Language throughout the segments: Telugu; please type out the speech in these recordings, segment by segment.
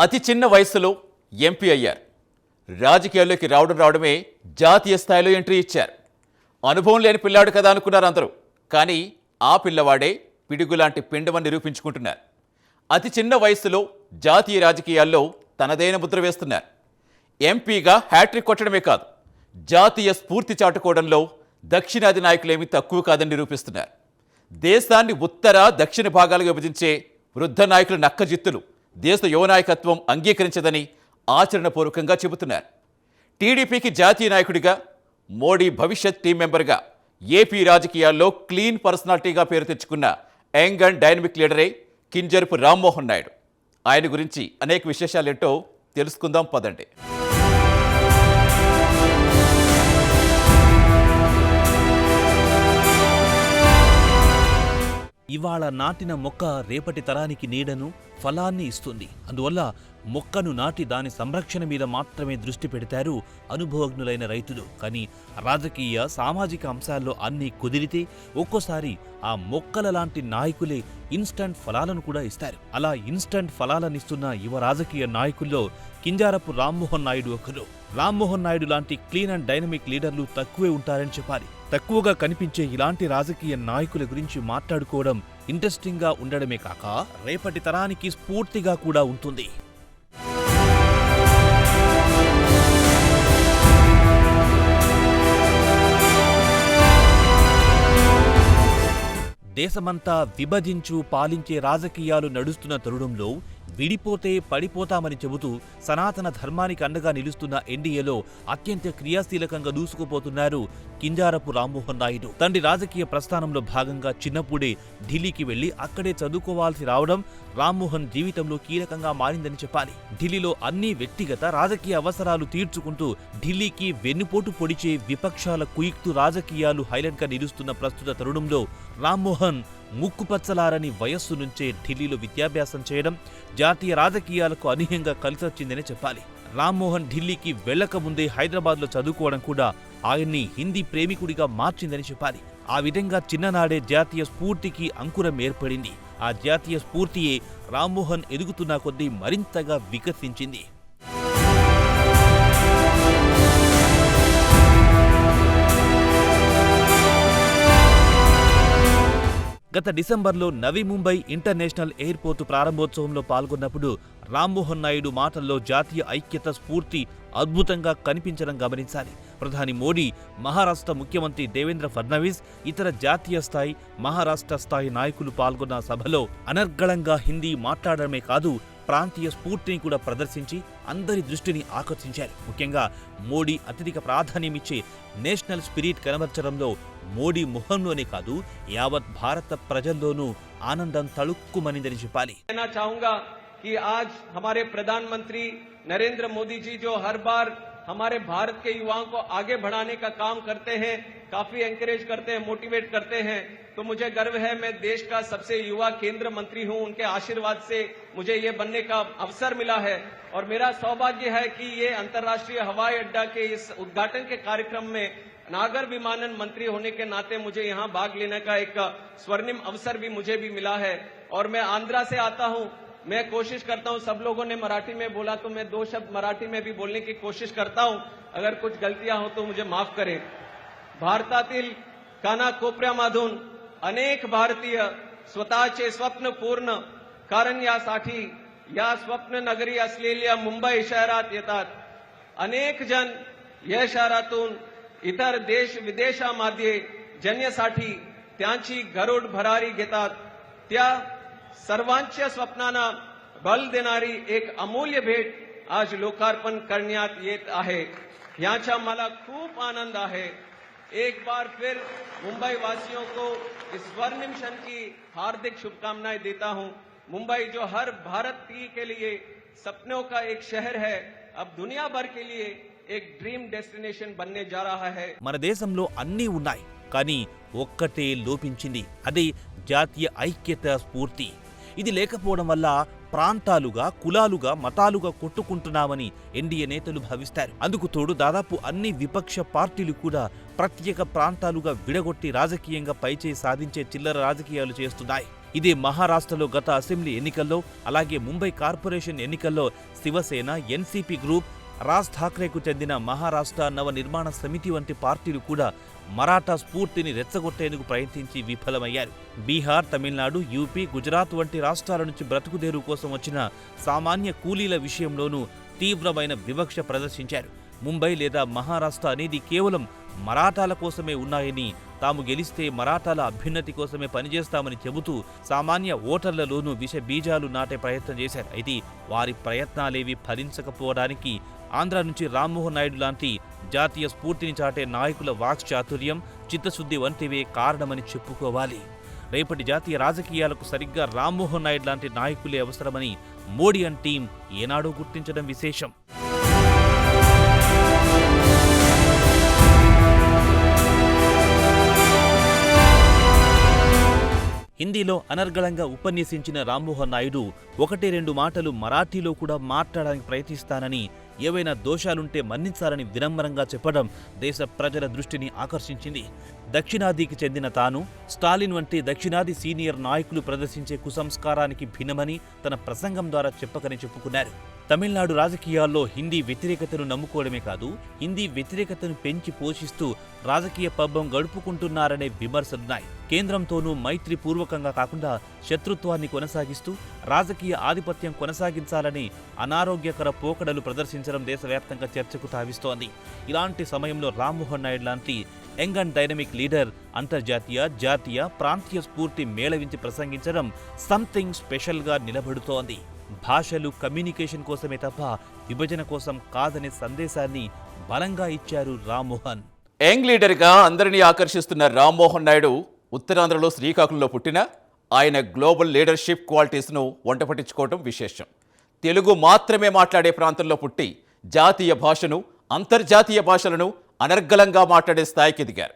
అతి చిన్న వయసులో ఎంపీ అయ్యారు. రాజకీయాల్లోకి రావడం రావడమే జాతీయ స్థాయిలో ఎంట్రీ ఇచ్చారు. అనుభవం లేని పిల్లాడు కదా అనుకున్నారు అందరూ. కానీ ఆ పిల్లవాడే పిడుగులాంటి పిండమని నిరూపించుకుంటున్నారు. అతి చిన్న వయసులో జాతీయ రాజకీయాల్లో తనదైన ముద్ర వేస్తున్నారు. ఎంపీగా హ్యాట్రిక్ కొట్టడమే కాదు జాతీయ స్ఫూర్తి చాటుకోవడంలో దక్షిణాది నాయకులేమీ తక్కువ కాదని నిరూపిస్తున్నారు. దేశాన్ని ఉత్తర దక్షిణ భాగాలుగా విభజించే వృద్ధ నాయకుల నక్కజిత్తులు దేశ యువ నాయకత్వం అంగీకరించదని ఆచరణపూర్వకంగా చెబుతున్నారు. టీడీపీకి జాతీయ నాయకుడిగా మోడీ భవిష్యత్ టీం మెంబర్గా ఏపీ రాజకీయాల్లో క్లీన్ పర్సనాలిటీగా పేరు తెచ్చుకున్న యంగ్ అండ్ డైనమిక్ లీడరే కింజరుపు రామ్మోహన్ నాయుడు. ఆయన గురించి అనేక విశేషాలేంటో తెలుసుకుందాం పదండి. ఇవాళ నాటిన మొక్క రేపటి తరానికి నీడను ఫలాన్ని ఇస్తుంది. అందువల్ల మొక్కను నాటి దాని సంరక్షణ మీద మాత్రమే దృష్టి పెడతారు అనుభవజ్ఞులైన రైతులు. కానీ రాజకీయ సామాజిక అంశాల్లో అన్నీ కుదిరితే ఒక్కోసారి ఆ మొక్కల లాంటి నాయకులే ఇన్స్టంట్ ఫలాలను కూడా ఇస్తారు. అలా ఇన్స్టంట్ ఫలాలనిస్తున్న యువ రాజకీయ నాయకుల్లో కింజారపు రామ్మోహన్ నాయుడు ఒకరు. రామ్మోహన్ నాయుడు లాంటి క్లీన్ అండ్ డైనమిక్ లీడర్లు తక్కువే ఉంటారని చెప్పాలి. తక్కువగా కనిపించే ఇలాంటి రాజకీయ నాయకుల గురించి మాట్లాడుకోవడం ఇంట్రెస్టింగ్గా ఉండడమే కాక రేపటి తరానికి స్ఫూర్తిగా కూడా ఉంటుంది. దేశమంతా విభజించు పాలించే రాజకీయాలు నడుస్తున్న తరుణంలో విడిపోతే పడిపోతామని చెబుతూ సనాతన ధర్మానికి అండగా నిలుస్తున్న ఎన్డీఏలో అత్యంత క్రియాశీలకంగా దూసుకుపోతున్నారు కింజారపు రామ్మోహన్ నాయుడు. తండ్రి రాజకీయ ప్రస్థానంలో భాగంగా చిన్నప్పుడే ఢిల్లీకి వెళ్ళి అక్కడే చదువుకోవాల్సి రావడం రామ్మోహన్ జీవితంలో కీలకంగా మారిందని చెప్పాలి. ఢిల్లీలో అన్ని వ్యక్తిగత రాజకీయ అవసరాలు తీర్చుకుంటూ ఢిల్లీకి వెన్నుపోటు పొడిచే విపక్షాల కుయుక్తు రాజకీయాలు హైలైట్గా నిలుస్తున్న ప్రస్తుత తరుణంలో రామ్మోహన్ ముక్కుపచ్చలారని వయస్సు నుంచే ఢిల్లీలో విద్యాభ్యాసం చేయడం జాతీయ రాజకీయాలకు అనూహ్యంగా కలిసొచ్చిందని చెప్పాలి. రామ్మోహన్ ఢిల్లీకి వెళ్ళకముందే హైదరాబాద్లో చదువుకోవడం కూడా ఆయన్ని హిందీ ప్రేమికుడిగా మార్చిందని చెప్పాలి. ఆ విధంగా చిన్ననాడే జాతీయ స్ఫూర్తికి అంకురం ఏర్పడింది. ఆ జాతీయ స్ఫూర్తియే రామ్మోహన్ ఎదుగుతున్న కొద్దీ మరింతగా వికసించింది. గత డిసెంబర్లో నవీ ముంబై ఇంటర్నేషనల్ ఎయిర్పోర్టు ప్రారంభోత్సవంలో పాల్గొన్నప్పుడు రామ్మోహన్ నాయుడు మాటల్లో జాతీయ ఐక్యత స్ఫూర్తి అద్భుతంగా కనిపించడం గమనించాలి. ప్రధాని మోడీ మహారాష్ట్ర ముఖ్యమంత్రి దేవేంద్ర ఫడ్నవీస్ ఇతర జాతీయ స్థాయి మహారాష్ట్ర స్థాయి నాయకులు పాల్గొన్న సభలో అనర్గళంగా హిందీ మాట్లాడడమే కాదు ప్రాంతీయ స్ఫూర్తిని కూడా ప్రదర్శించి అందరి దృష్టిని ఆకర్షించారు. ముఖ్యంగా మోడీ అత్యధిక ప్రాధాన్యమిచ్చే నేషనల్ స్పిరిట్ కనబర్చడంలో మోడీ ముఖంలోనే కాదు యావత్ భారత ప్రజల్లోనూ ఆనందం తళుక్కుమనిందని చెప్పాలి कहना चाहूंगा कि आज हमारे प्रधानमंत्री नरेंद्र मोदी जी जो हर बार हमारे भारत के युवाओं को आगे बढ़ाने का काम करते हैं काफी एंकरेज करते हैं मोटिवेट करते हैं तो मुझे गर्व है मैं देश का सबसे युवा केंद्र मंत्री हूं उनके आशीर्वाद से मुझे ये बनने का अवसर मिला है और मेरा सौभाग्य है कि ये अंतर्राष्ट्रीय हवाई अड्डा के इस उद्घाटन के कार्यक्रम में नागर विमानन मंत्री होने के नाते मुझे यहाँ भाग लेने का एक स्वर्णिम अवसर भी मुझे भी मिला है। और मैं आंध्रा से आता हूँ। मैं कोशिश करता हूँ, सब लोगों ने मराठी में बोला तो मैं दो शब्द मराठी में भी बोलने की कोशिश करता हूँ। अगर कुछ गलतियाँ हो तो मुझे माफ़ करें। भारतातील कानाकोपऱ्यामधून अनेक भारतीय स्वतःचे स्वप्न पूर्ण करण्यासाठी या स्वप्न नगरी मुंबई येतात. अनेक जण या शहरातून इतर देश विदेशामध्ये जन्यासाठी त्यांची गरुड भरारी घेतात. त्या सर्वांच्या स्वप्नांना बल देणारी एक अमूल्य भेट आज लोकार्पण करण्यात येत आहे. याचा मला खूप आनंद आहे. एक बार फिर मुंबई वासियों को इस स्वर्णिम क्षण की हार्दिक शुभकामनाएँ देता हूँ। मुंबई जो हर भारतीय के लिए सपनों का एक शहर है, अब दुनिया भर के लिए డ్రీమ్ డెస్టినేషన్ బన్నే హై మన దేశంలో అన్నీ ఉన్నాయి కానీ ఒక్కటే లోపించింది. అది జాతీయ ఐక్యత స్ఫూర్తి. ఇది లేకపోవడం వల్ల ప్రాంతాలుగా కులాలుగా మతాలుగా కొట్టుకుంటున్నామని ఎన్డీఏ నేతలు భావిస్తారు. అందుకు తోడు దాదాపు అన్ని విపక్ష పార్టీలు కూడా ప్రత్యేక ప్రాంతాలుగా విడగొట్టి రాజకీయంగా పైచే సాధించే చిల్లర రాజకీయాలు చేస్తున్నాయి. ఇదే మహారాష్ట్రలో గత అసెంబ్లీ ఎన్నికల్లో అలాగే ముంబై కార్పొరేషన్ ఎన్నికల్లో శివసేన ఎన్సీపీ గ్రూప్ రాజ్ ఠాక్రేకు చెందిన మహారాష్ట్ర నవ నిర్మాణ సమితి వంటి పార్టీలు కూడా మరాఠా స్ఫూర్తిని రెచ్చగొట్టేందుకు ప్రయత్నించి విఫలమయ్యారు. బీహార్ తమిళనాడు యూపీ గుజరాత్ వంటి రాష్ట్రాల నుంచి బ్రతుకుదేరు కోసం వచ్చిన సామాన్య కూలీల విషయంలోనూ తీవ్రమైన వివక్ష ప్రదర్శించారు. ముంబై లేదా మహారాష్ట్ర అనేది కేవలం మరాఠాల కోసమే ఉన్నాయని తాము గెలిస్తే మరాఠాల అభ్యున్నతి కోసమే పనిచేస్తామని చెబుతూ సామాన్య ఓటర్లలోనూ విష బీజాలు నాటే ప్రయత్నం చేశారు. అయితే వారి ప్రయత్నాలేవి ఫలించకపోవడానికి ఆంధ్ర నుంచి రామ్మోహన్ నాయుడు లాంటి జాతీయ స్ఫూర్తిని చాటే నాయకుల వాక్చాతుర్యం చిత్తశుద్ధి వంటివే కారణమని చెప్పుకోవాలి. రేపటి జాతీయ రాజకీయాలకు సరిగ్గా రామ్మోహన్ నాయుడు లాంటి నాయకులే అవసరమని మోడీ అండ్ టీం ఏనాడో గుర్తించడం విశేషం. హిందీలో అనర్గళంగా ఉపన్యసించిన రామ్మోహన్ నాయుడు ఒకటి రెండు మాటలు మరాఠీలో కూడా మాట్లాడడానికి ప్రయత్నిస్తానని ఏవైనా దోషాలుంటే మన్నించాలని వినమ్రంగా చెప్పడం దేశ ప్రజల దృష్టిని ఆకర్షించింది. దక్షిణాదికి చెందిన తాను స్టాలిన్ వంటి దక్షిణాది సీనియర్ నాయకులు ప్రదర్శించే కుసంస్కారానికి భిన్నమని తన ప్రసంగం ద్వారా చెప్పకని చెప్పుకున్నారు. తమిళనాడు రాజకీయాల్లో హిందీ వ్యతిరేకతను నమ్ముకోవడమే కాదు హిందీ వ్యతిరేకతను పెంచి పోషిస్తూ రాజకీయ పబ్బం గడుపుకుంటున్నారనే విమర్శలున్నాయి కేంద్రంతోనూ మైత్రిపూర్వకంగా కాకుండా శత్రుత్వాన్ని కొనసాగిస్తూ రాజకీయ ఆధిపత్యం కొనసాగించాలని అనారోగ్యకర పోకడలు ప్రదర్శించడం దేశవ్యాప్తంగా చర్చకు తావిస్తోంది. ఇలాంటి సమయంలో రామ్మోహన్ నాయుడు లాంటి యంగ్ అండ్ డైనమిక్ లీడర్ అంతర్జాతీయ జాతీయ ప్రాంతీయ స్ఫూర్తి మేళవించి ప్రసంగించడం సంథింగ్ స్పెషల్గా నిలబడుతోంది. భాషలు కమ్యూనికేషన్ కోసమే తప్ప విభజన కోసం కాదనే సందేశాన్ని బలంగా ఇచ్చారు రామ్మోహన్. యంగ్ లీడర్గా అందరినీ ఆకర్షిస్తున్న రామ్మోహన్ నాయుడు ఉత్తరాంధ్రలో శ్రీకాకుళంలో పుట్టిన ఆయన గ్లోబల్ లీడర్షిప్ క్వాలిటీస్ను వంట పట్టించుకోవడం విశేషం. తెలుగు మాత్రమే మాట్లాడే ప్రాంతంలో పుట్టి జాతీయ భాషను అంతర్జాతీయ భాషలను అనర్గళంగా మాట్లాడే స్థాయికి ఎదిగారు.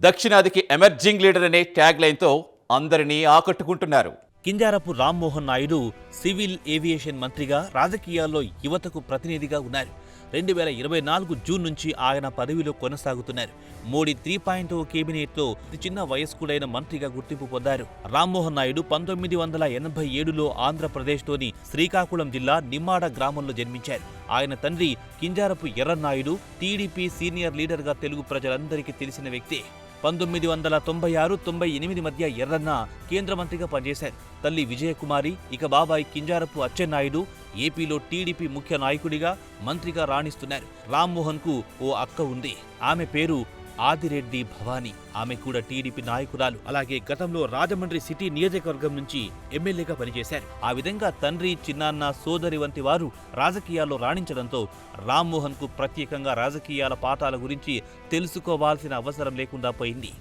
దక్షిణాదికి ఎమర్జింగ్ లీడర్ అనే ట్యాగ్ లైన్తో అందరినీ ఆకట్టుకుంటున్నారు కింజారపు రామ్మోహన్ నాయుడు సివిల్ ఏవియేషన్ మంత్రిగా రాజకీయాల్లో యువతకు ప్రతినిధిగా ఉన్నారు. రెండు వేల ఇరవై నాలుగు జూన్ నుంచి ఆయన పదవిలో కొనసాగుతున్నారు. మోడీ త్రీ పాయింట్ ఓ కేబినెట్లో చిన్న వయస్కుడైన మంత్రిగా గుర్తింపు పొందారు. రామ్మోహన్ నాయుడు పంతొమ్మిది వందల ఎనభై ఏడులో ఆంధ్రప్రదేశ్లోని శ్రీకాకుళం జిల్లా నిమ్మాడ గ్రామంలో జన్మించారు. ఆయన తండ్రి కింజారపు ఎర్రన్నాయుడు టీడీపీ సీనియర్ లీడర్గా తెలుగు ప్రజలందరికీ తెలిసిన వ్యక్తే. పంతొమ్మిది వందల తొంభై ఆరు తొంభై ఎనిమిది మధ్య ఎర్రన్న కేంద్ర మంత్రిగా పనిచేశారు. తల్లి విజయకుమారి ఇక బాబాయ్ కింజారపు అచ్చెన్నాయుడు ఏపీలో టీడీపీ ముఖ్య నాయకుడిగా మంత్రిగా రాణిస్తున్నారు. రామ్మోహన్కు ఓ అక్క ఉంది. ఆమె పేరు ఆదిరెడ్డి భవానీ. ఆమె కూడా టీడీపీ నాయకురాలు. అలాగే గతంలో రాజమండ్రి సిటీ నియోజకవర్గం నుంచి ఎమ్మెల్యేగా పనిచేశారు. ఆ విధంగా తండ్రి చిన్నాన్న సోదరి వంటి వారు రాజకీయాల్లో రాణించడంతో రామ్మోహన్కు ప్రత్యేకంగా రాజకీయాల పాఠాల గురించి తెలుసుకోవాల్సిన అవసరం లేకుండా పోయింది.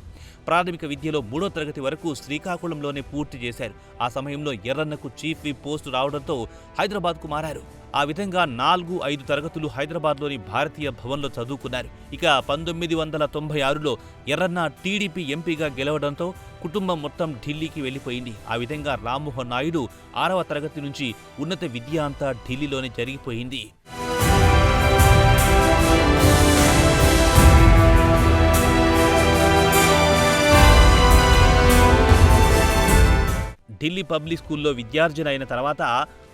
ప్రాథమిక విద్యలో మూడో తరగతి వరకు శ్రీకాకుళంలోనే పూర్తి చేశారు. ఆ సమయంలో ఎర్రన్నకు చీఫ్ విప్ పోస్టు రావడంతో హైదరాబాద్కు మారారు. ఆ విధంగా నాలుగు ఐదు తరగతులు హైదరాబాద్లోని భారతీయ భవన్లో చదువుకున్నారు. ఇక పంతొమ్మిది వందల తొంభై ఆరులో ఎర్రన్న టీడీపీ ఎంపీగా గెలవడంతో కుటుంబం మొత్తం ఢిల్లీకి వెళ్ళిపోయింది. ఆ విధంగా రామ్మోహన్ నాయుడు ఆరవ తరగతి నుంచి ఉన్నత విద్య అంతా ఢిల్లీలోనే జరిగిపోయింది. ఢిల్లీ పబ్లిక్ స్కూల్లో విద్యార్జన అయిన తర్వాత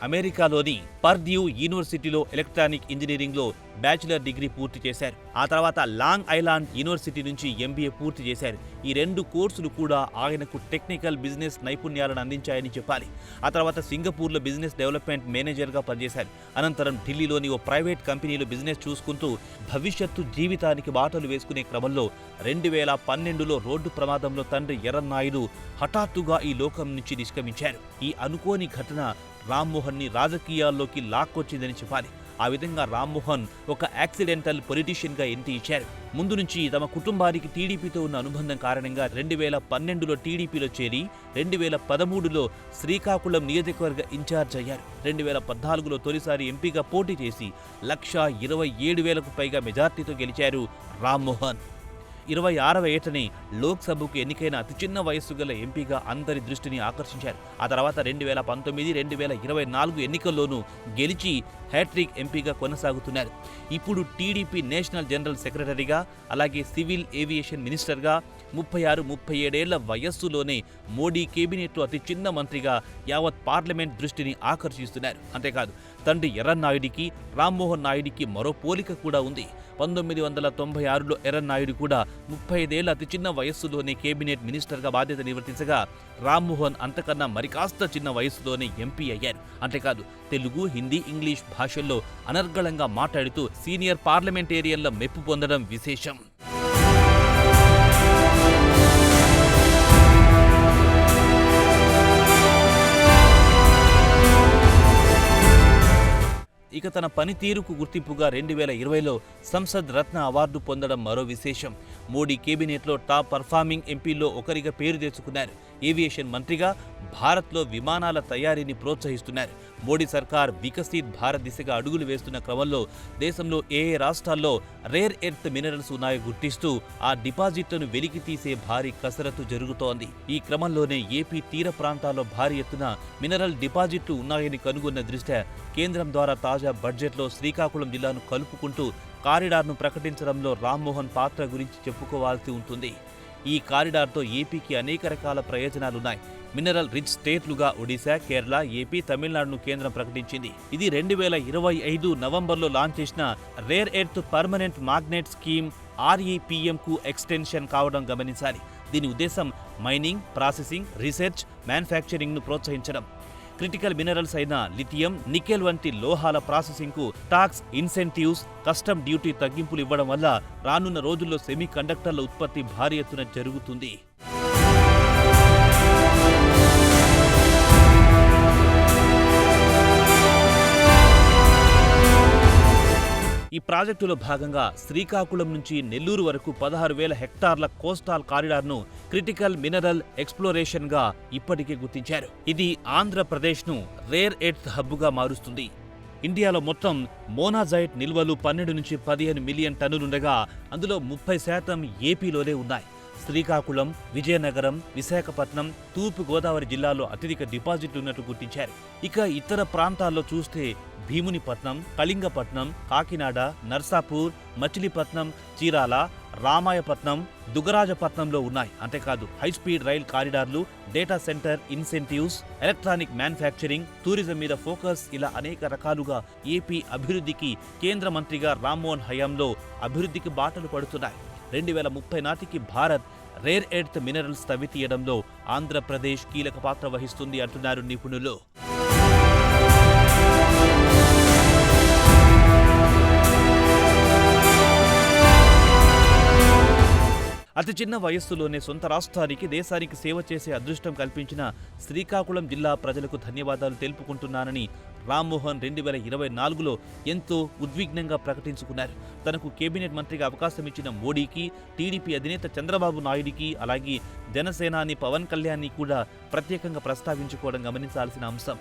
అమెరికాలోని పర్డ్యూ యూనివర్సిటీలో ఎలక్ట్రానిక్ ఇంజనీరింగ్లో బ్యాచిలర్ డిగ్రీ పూర్తి చేశారు. ఆ తర్వాత లాంగ్ ఐలాండ్ యూనివర్సిటీ నుంచి ఎంబీఏ పూర్తి చేశారు. ఈ రెండు కోర్సులు కూడా ఆయనకు టెక్నికల్ బిజినెస్ నైపుణ్యాలను అందించాయని చెప్పాలి. ఆ తర్వాత సింగపూర్లో బిజినెస్ డెవలప్మెంట్ మేనేజర్గా పనిచేశారు. అనంతరం ఢిల్లీలోని ఓ ప్రైవేట్ కంపెనీలో బిజినెస్ చూసుకుంటూ భవిష్యత్తు జీవితానికి బాటలు వేసుకునే క్రమంలో రెండు వేల పన్నెండులో రోడ్డు ప్రమాదంలో తండ్రి ఎర్రన్నాయుడు హఠాత్తుగా ఈ లోకం నుంచి నిష్క్రమించారు. ఈ అనుకోని ఘటన రామ్మోహన్ని రాజకీయాల్లోకి లాక్కొచ్చిందని చెప్పాలి. ఆ విధంగా రామ్మోహన్ ఒక యాక్సిడెంటల్ పొలిటీషియన్గా ఎంట్రీ ఇచ్చారు. ముందు నుంచి తమ కుటుంబానికి టీడీపీతో ఉన్న అనుబంధం కారణంగా రెండు వేల పన్నెండులో టీడీపీలో చేరి రెండు వేల పదమూడులో శ్రీకాకుళం నియోజకవర్గ ఇన్ఛార్జ్ అయ్యారు. రెండు వేల పద్నాలుగులో తొలిసారి ఎంపీగా పోటీ చేసి లక్షా ఇరవై ఏడు వేలకు పైగా మెజార్టీతో గెలిచారు రామ్మోహన్. ఇరవై ఆరవ ఏటనే లోక్సభకు ఎన్నికైన అతి చిన్న వయస్సు గల ఎంపీగా అందరి దృష్టిని ఆకర్షించారు. ఆ తర్వాత రెండు వేల పంతొమ్మిది రెండు వేల ఇరవై నాలుగు ఎన్నికల్లోనూ గెలిచి హ్యాట్రిక్ ఎంపీగా కొనసాగుతున్నారు. ఇప్పుడు టీడీపీ నేషనల్ జనరల్ సెక్రటరీగా అలాగే సివిల్ ఏవియేషన్ మినిస్టర్గా ముప్పై ఆరు ముప్పై ఏడేళ్ళ వయస్సులోనే మోడీ కేబినెట్లో అతి చిన్న మంత్రిగా యావత్ పార్లమెంట్ దృష్టిని ఆకర్షిస్తున్నారు. అంతేకాదు తండ్రి ఎర్రన్నాయుడికి రామ్మోహన్ నాయుడికి మరో పోలిక కూడా ఉంది. పంతొమ్మిది వందల తొంభై ఆరులో ఎర్రన్నాయుడు కూడా ముప్పై ఐదేళ్ళ అతి చిన్న వయస్సులోనే కేబినెట్ మినిస్టర్గా బాధ్యత నిర్వర్తించగా రామ్మోహన్ అంతకన్నా మరికాస్త చిన్న వయస్సులోనే ఎంపీ అయ్యారు. అంతేకాదు తెలుగు హిందీ ఇంగ్లీష్ భాషల్లో అనర్గళంగా మాట్లాడుతూ సీనియర్ పార్లమెంటేరియన్ల మెప్పు పొందడం విశేషం. ఇక తన పనితీరుకు గుర్తింపుగా రెండు వేల ఇరవైలో సంసద్ రత్న అవార్డు పొందడం మరో విశేషం. మోడీ కేబినెట్లో టాప్ పర్ఫార్మింగ్ ఎంపీల్లో ఒకరిగా పేరు తెచ్చుకున్నారు. ఏవియేషన్ మంత్రిగా భారత్లో విమానాల తయారీని ప్రోత్సహిస్తున్నారు. మోడీ సర్కార్ వికసిత్ భారత్ దిశగా అడుగులు వేస్తున్న క్రమంలో దేశంలో ఏ ఏ రాష్ట్రాల్లో రేర్ ఎర్త్ మినరల్స్ ఉన్నాయో గుర్తిస్తూ ఆ డిపాజిట్లను వెలికి తీసే భారీ కసరత్తు జరుగుతోంది. ఈ క్రమంలోనే ఏపీ తీర ప్రాంతాల్లో భారీ ఎత్తున మినరల్ డిపాజిట్లు ఉన్నాయని కనుగొన్న దృష్ట్యా కేంద్రం ద్వారా తాజా బడ్జెట్లో శ్రీకాకుళం జిల్లాను కలుపుకుంటూ కారిడార్ను ప్రకటించడంలో రామ్మోహన్ పాత్ర గురించి చెప్పుకోవాల్సి ఉంటుంది. ఈ కారిడార్తో ఏపీకి అనేక రకాల ప్రయోజనాలున్నాయి. మినరల్ రిచ్ స్టేట్లుగా ఒడిశా కేరళ ఏపీ తమిళనాడును కేంద్రం ప్రకటించింది. ఇది రెండు వేల ఇరవై ఐదు నవంబర్లో లాంచ్ చేసిన rare earth permanent magnet scheme REPM కు ఎక్స్టెన్షన్ కావడం గమనించాలి. దీని ఉద్దేశం మైనింగ్ ప్రాసెసింగ్ రీసెర్చ్ మ్యానుఫ్యాక్చరింగ్ను ప్రోత్సహించడం. క్రిటికల్ మినరల్స్ అయిన లిథియం నికెల్ వంటి లోహాల ప్రాసెసింగ్కు టాక్స్ ఇన్సెంటివ్స్ కస్టమ్ డ్యూటీ తగ్గింపులు ఇవ్వడం వల్ల రానున్న రోజుల్లో సెమీ కండక్టర్ల ఉత్పత్తి భారీ ఎత్తున జరుగుతుంది. ఈ ప్రాజెక్టులో భాగంగా శ్రీకాకుళం నుంచి నెల్లూరు వరకు పదహారు వేల హెక్టార్ల కోస్టాల్ కారిడార్ను క్రిటికల్ మినరల్ ఎక్స్ప్లోరేషన్గా ఇప్పటికే గుర్తించారు. ఇది ఆంధ్రప్రదేశ్ను రేర్ ఎర్త్ హబ్గా మారుస్తుంది. ఇండియాలో మొత్తం మోనాజైట్ నిల్వలు పన్నెండు నుంచి పదిహేను మిలియన్ టన్నులుండగా అందులో ముప్పై శాతం ఏపీలోనే ఉన్నాయి. శ్రీకాకుళం విజయనగరం విశాఖపట్నం తూర్పు గోదావరి జిల్లాలో అత్యధిక డిపాజిట్లు ఉన్నట్టు గుర్తించారు. ఇక ఇతర ప్రాంతాల్లో చూస్తే భీమునిపట్నం కళింగపట్నం కాకినాడ నర్సాపూర్ మచిలీపట్నం చీరాల రామాయపట్నం దుగరాజపట్నంలో ఉన్నాయి. అంతేకాదు high speed rail కారిడార్లు data center incentives electronic manufacturing tourism మీద ఫోకస్ ఇలా అనేక రకాలుగా ఏపీ అభివృద్ధికి కేంద్ర మంత్రిగా రామ్మోహన్ హయాంలో అభివృద్ధికి బాటలు పడుతున్నాయి. రెండు వేల ముప్పై నాటికి భారత్ రేర్ ఎర్త్ మినరల్స్ తవ్వితీయడంలో ఆంధ్రప్రదేశ్ కీలక పాత్ర వహిస్తుంది అంటున్నారు నిపుణులు. అతి చిన్న వయస్సులోనే సొంత రాష్ట్రానికి దేశానికి సేవ చేసే అదృష్టం కల్పించిన శ్రీకాకుళం జిల్లా ప్రజలకు ధన్యవాదాలు తెలుపుకుంటున్నానని రామ్మోహన్ రెండు వేల ఇరవై నాలుగులో ఎంతో ఉద్విగ్నంగా ప్రకటించుకున్నారు. తనకు కేబినెట్ మంత్రిగా అవకాశం ఇచ్చిన మోడీకి టీడీపీ అధినేత చంద్రబాబు నాయుడికి అలాగే జనసేనాని పవన్ కళ్యాణ్ని కూడా ప్రత్యేకంగా ప్రస్తావించుకోవడం గమనించాల్సిన అంశం.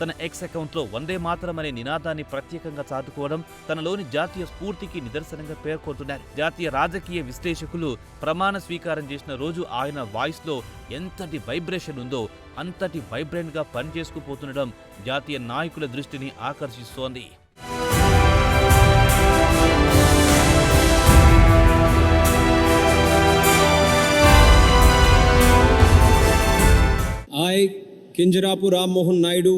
తన ఎక్స్ అకౌంట్లో వందే మాత్రం అనే నినాదాన్ని ప్రత్యేకంగా చాటుకోవడం తనలోని జాతీయ స్ఫూర్తికి నిదర్శనంగా పేర్కొంటున్నారు జాతీయ రాజకీయ విశ్లేషకులు ప్రమాణ స్వీకారం చేసిన రోజు ఆయన వాయిస్లో ఎంతటి వైబ్రేషన్ ఉందో అంతటి వైబ్రెంట్గా పనిచేసుకుపోతుండడం జాతీయ నాయకుల దృష్టిని ఆకర్షిస్తోంది. I, Kinjarapu Ram Mohan Naidu,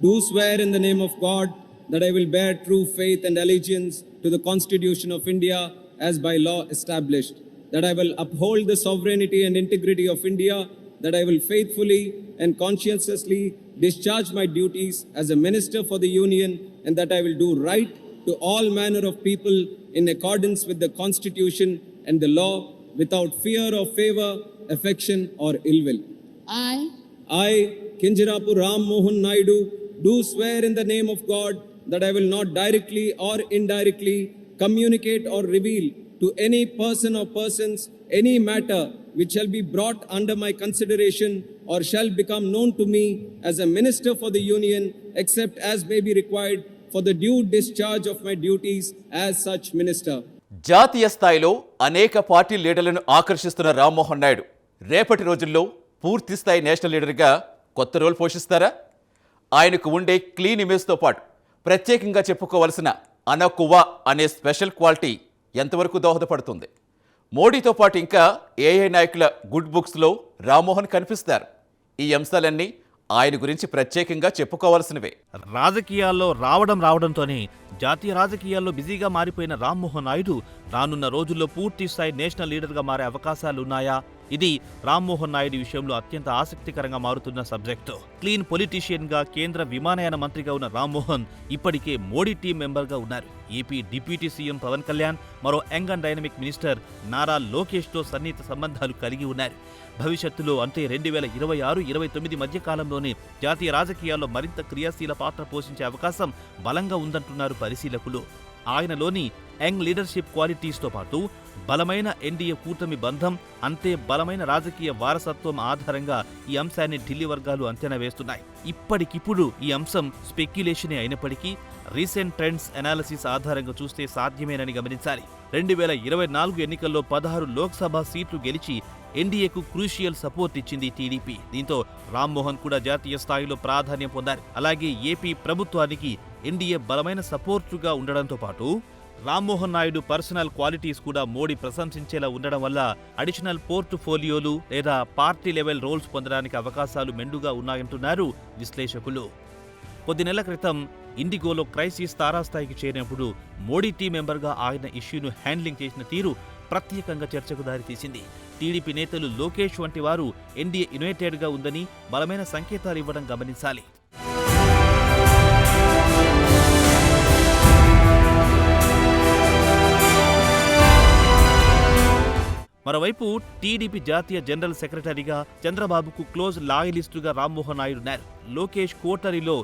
do swear in the name of God that I will bear true faith and allegiance to the Constitution of India as by law established, that I will uphold the sovereignty and integrity of India, that I will faithfully and conscientiously discharge my duties as a minister for the Union, and that I will do right to all manner of people in accordance with the Constitution and the law without fear of favor, affection, or ill will. I, I, Kinjarapu Ram Mohan Naidu, do swear in the name of God that I will not directly or indirectly communicate or reveal to any person or persons any matter which shall be brought under my consideration or shall become known to me as a minister for the union except as may be required for the due discharge of my duties as such minister జాతీయ స్థాయిలో అనేక పార్టీ లీడర్లను ఆకర్షిస్తున్న రామ్మోహన్ నాయుడు. రేపటి రోజుల్లో పూర్తి స్థాయి నేషనల్ లీడర్గా కొత్త రోల్ పోషిస్తారా? ఆయనకు ఉండే క్లీన్ ఇమేజ్తో పాటు ప్రత్యేకంగా చెప్పుకోవలసిన అనకువ అనే స్పెషల్ క్వాలిటీ ఎంతవరకు దోహదపడుతుంది? మోడీతో పాటు ఇంకా ఏఐ నాయకుల గుడ్ బుక్స్లో రామ్మోహన్ కనిపిస్తారు. ఈ అంశాలన్నీ ఆయన గురించి ప్రత్యేకంగా చెప్పుకోవాల్సినవే. రాజకీయాల్లో రావడం రావడంతోనే జాతీయ రాజకీయాల్లో బిజీగా మారిపోయిన రామ్మోహన్ నాయుడు రానున్న రోజుల్లో పూర్తి స్థాయి నేషనల్ లీడర్గా మారే అవకాశాలున్నాయా? ఇది రామ్మోహన్ నాయుడు విషయంలో అత్యంత ఆసక్తికరంగా మారుతున్న సబ్జెక్టు. క్లీన్ పొలిటీషియన్గా కేంద్ర విమానయాన మంత్రిగా ఉన్న రామ్మోహన్ ఇప్పటికే మోడీ టీం మెంబర్గా ఉన్నారు. AP deputy CM Pawan Kalyan మరో young and dynamic minister Nara లోకేష్తో సన్నిహిత సంబంధాలు కలిగి ఉన్నారు. భవిష్యత్తులో అంటే రెండు వేల ఇరవై ఆరు ఇరవై తొమ్మిది మధ్య కాలంలోనే జాతీయ రాజకీయాల్లో మరింత క్రియాశీల పాత్ర పోషించే అవకాశం బలంగా ఉందంటున్నారు పరిశీలకులు. ఆయనలోని యంగ్ లీడర్షిప్ క్వాలిటీస్తో పాటు బలమైన ఎన్డీఏ కూటమి బంధం అంతే బలమైన రాజకీయ వారసత్వం ఆధారంగా ఈ అంశాన్ని ఢిల్లీ వర్గాలు అంచనా వేస్తున్నాయి. ఇప్పటికిప్పుడు ఈ అంశం స్పెక్యులేషనే అయినప్పటికీ రీసెంట్ ట్రెండ్స్ అనాలిసిస్ ఆధారంగా చూస్తే సాధ్యమేనని గమనించాలి. రెండు వేల ఇరవై నాలుగు ఎన్నికల్లో పదహారు లోక్సభ సీట్లు గెలిచి ఎన్డీఏకు క్రూషియల్ సపోర్ట్ ఇచ్చింది టీడీపీ. దీంతో రామ్మోహన్ కూడా జాతీయ స్థాయిలో ప్రాధాన్యం పొందారు. అలాగే ఏపీ ప్రభుత్వానికి ఎన్డీఏ బలమైన సపోర్టుగా ఉండడంతో పాటు రామ్మోహన్ నాయుడు పర్సనల్ క్వాలిటీస్ కూడా మోడీ ప్రశంసించేలా ఉండడం వల్ల అడిషనల్ పోర్టుఫోలియోలు లేదా పార్టీ లెవెల్ రోల్స్ పొందడానికి అవకాశాలు మెండుగా ఉన్నాయంటున్నారు విశ్లేషకులు. కొద్ది నెలల క్రితం ఇండిగోలో క్రైసిస్ తారాస్థాయికి చేరినప్పుడు మోడీ టీ మెంబర్గా ఆయన ఇష్యూను హ్యాండ్లింగ్ చేసిన తీరు ప్రత్యేకంగా చర్చకు దారితీసింది. టీడీపీ నేతలు లోకేష్ వంటి వారు ఎన్డీఏ యునైటెడ్గా ఉందని బలమైన సంకేతాలు ఇవ్వడం గమనించాలి. మరోవైపు టీడీపీ జాతీయ జనరల్ సెక్రటరీగా చంద్రబాబుకు క్లోజ్ లాయలిస్టుగా రామ్మోహన్ నాయుడు ఉన్నారు. లోకేష్ కోటరీలో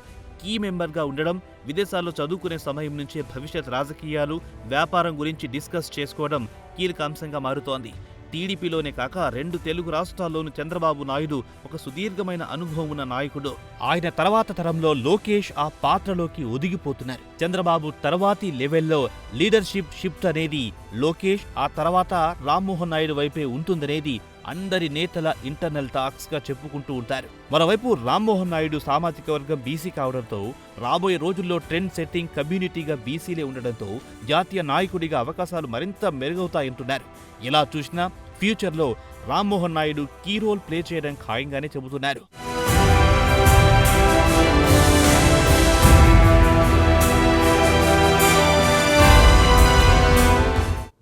కీ మెంబర్గా ఉండడం విదేశాల్లో చదువుకునే సమయం నుంచే భవిష్యత్ రాజకీయాలు వ్యాపారం గురించి డిస్కస్ చేసుకోవడం కీలక అంశంగా మారుతోంది. టీడీపీలోనే కాక రెండు తెలుగు రాష్ట్రాల్లోనూ చంద్రబాబు నాయుడు ఒక సుదీర్ఘమైన అనుభవం ఉన్న నాయకుడు. ఆయన తర్వాత తరంలో లోకేష్ ఆ పాత్రలోకి ఒదిగిపోతున్నారు. చంద్రబాబు తర్వాతి లెవెల్లో లీడర్షిప్ షిఫ్ట్ అనేది లోకేష్ ఆ తర్వాత రామ్మోహన్ నాయుడు వైపే ఉంటుందనేది అందరి నేతల ఇంటర్నల్ టాక్స్గా చెప్పుకుంటూ ఉంటారు. మరోవైపు రామ్మోహన్ నాయుడు సామాజిక వర్గం బీసీ కావడంతో రాబోయే రోజుల్లో ట్రెండ్ సెట్టింగ్ కమ్యూనిటీగా బీసీలే ఉండడంతో జాతీయ నాయకుడిగా అవకాశాలు మరింత మెరుగవుతాయంటున్నారు. ఎలా చూసినా ఫ్యూచర్లో Rammohan Naidu key role play చేయడం ఖాయంగానే చెబుతున్నారు.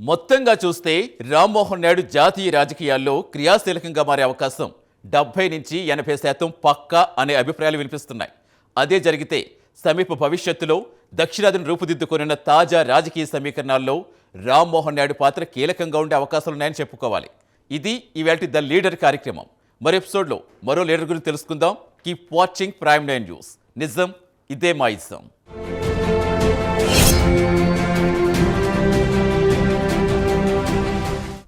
మొత్తంగా చూస్తే రామ్మోహన్ నాయుడు జాతీయ రాజకీయాల్లో క్రియాశీలకంగా మారే అవకాశం డెబ్బై నుంచి ఎనభై శాతం పక్కా అనే అభిప్రాయాలు వినిపిస్తున్నాయి. అదే జరిగితే సమీప భవిష్యత్తులో దక్షిణాదిని రూపుదిద్దుకొనిన్న తాజా రాజకీయ సమీకరణాల్లో రామ్మోహన్ నాయుడు పాత్ర కీలకంగా ఉండే అవకాశాలున్నాయని చెప్పుకోవాలి. ఇది ఈవేళ ద లీడర్ కార్యక్రమం. మరో ఎపిసోడ్లో మరో లీడర్ గురించి తెలుసుకుందాం. Keep watching prime nine news. నిజం ఇదే మా ఇష్టం